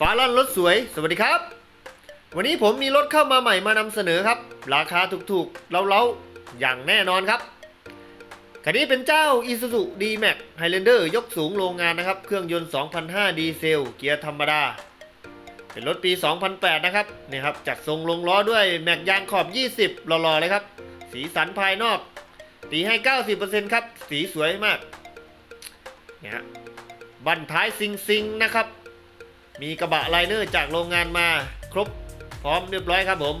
ฟ้าลั่นรถสวย สวัสดีครับ วันนี้ผมมีรถเข้ามาใหม่มานำเสนอครับ ราคาถูกๆ เล้าๆ อย่างแน่นอนครับ คันนี้เป็นเจ้า Isuzu D-Max Highlander ยกสูงโรงงานนะครับ เครื่องยนต์ 2005 ดีเซล เกียร์ธรรมดา เป็นรถปี 2008 นะครับนี่ครับ จัดทรงลงล้อด้วยแม็กยางขอบ 20 หล่อๆ เลยครับ สีสันภายนอก ตีให้ 90%ครับ สีสวยมากเนี่ยฮะบันท้ายซิงๆ นะครับ มีกระบะไลเนอร์จากโรงงานมาครบพร้อมเรียบร้อยครับผม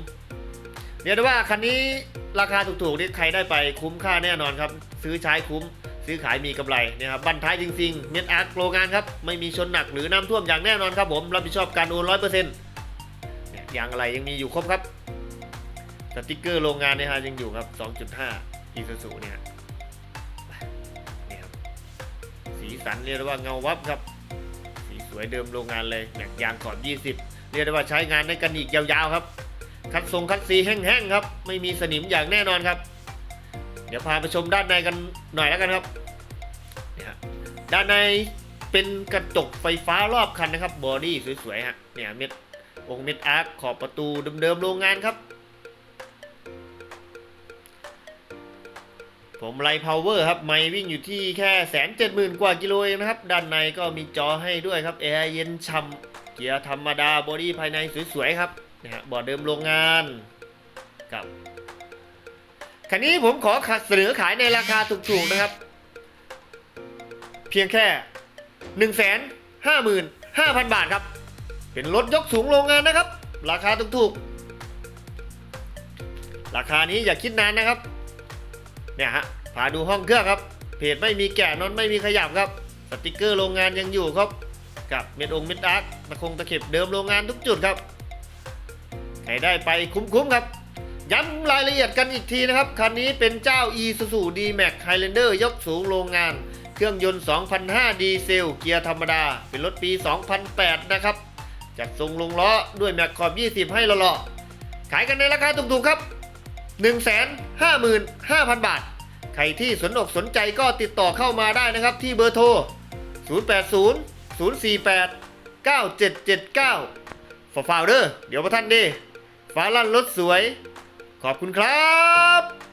เรียกได้ว่าคันนี้ราคาถูกๆนี่ใครได้ไปคุ้มค่าแน่นอนครับ ซื้อใช้คุ้ม ซื้อขายมีกำไรเนี่ยครับบันท้ายจริงๆเม็ดอาร์โรงงานครับไม่มีชนหนักหรือน้ำท่วมอย่างแน่นอนครับผมรับผิดชอบการโอนร้อยเปอร์เซ็นต์ยางอะไรยังมีอยู่ครบครับสติกเกอร์โรงงานเนี่ยฮะยังอยู่ครับ2.5อีซูซูเนี่ยนี่ครับสีสันเรียกได้ว่าเงาวับครับ วยเดิมโรงงานเลยแม็กยางขอบ 20 เรียกได้ว่าใช้งานได้กันอีกยาวๆครับ คัดทรงคัดสีแห้งๆครับ ไม่มีสนิมอย่างแน่นอนครับ เดี๋ยวพาไปชมด้านในกันหน่อยแล้วกันครับเนี่ยฮะด้านในเป็นกระจกไฟฟ้ารอบคันนะครับบอดี้สวยๆฮะเนี่ยเม็ดองเม็ดอาร์คขอบประตูเดิมๆโรงงานครับ ผมไลพาวเวอร์ครับ ไม่วิ่งอยู่ที่แค่แสนเจ็ดหมื่นกว่ากิโลเองนะครับ ด้านในก็มีจอให้ด้วยครับแอร์เย็นฉ่ำเกียร์ธรรมดาบอดี้ภายในสวยๆครับนะฮะบอร์ดเดิมโรงงานกับคันนี้ผมขอเสนอขายในราคาถูกๆนะครับ เพียงแค่1นึ่งแสนห้าหมื่นห้าพันบาทครับ เป็นรถยกสูงโรงงานนะครับ ราคาถูกๆ ราคานี้อย่าคิดนานนะครับ เนี่ยฮะพาดูห้องเครื่องครับ เพจไม่มีแกะนอนไม่มีขยับครับ สติกเกอร์โรงงานยังอยู่ครับ กับเม็ดองเม็ดอาร์คตะคงตะเข็บเดิมโรงงานทุกจุดครับใครได้ไปคุ้มๆครับ ย้ำรายละเอียดกันอีกทีนะครับ คันนี้เป็นเจ้า Isuzu D-Max Highlander ยกสูงโรงงาน เครื่องยนต์ 2005 ดีเซล เกียร์ธรรมดา เป็นรถปี 2008 นะครับ จัดทรงลงล้อด้วยแม็กขอบ 20 ให้หล่อๆขายกันในราคาถูกๆครับ 155,000 บาท ใครที่สนอกสนใจก็ติดต่อเข้ามาได้นะครับที่เบอร์โทร 080 048 9779ฝาฟาวเดอร์เดี๋ยวพระท่านดีฟ้าลั่นรถสวย ขอบคุณครับ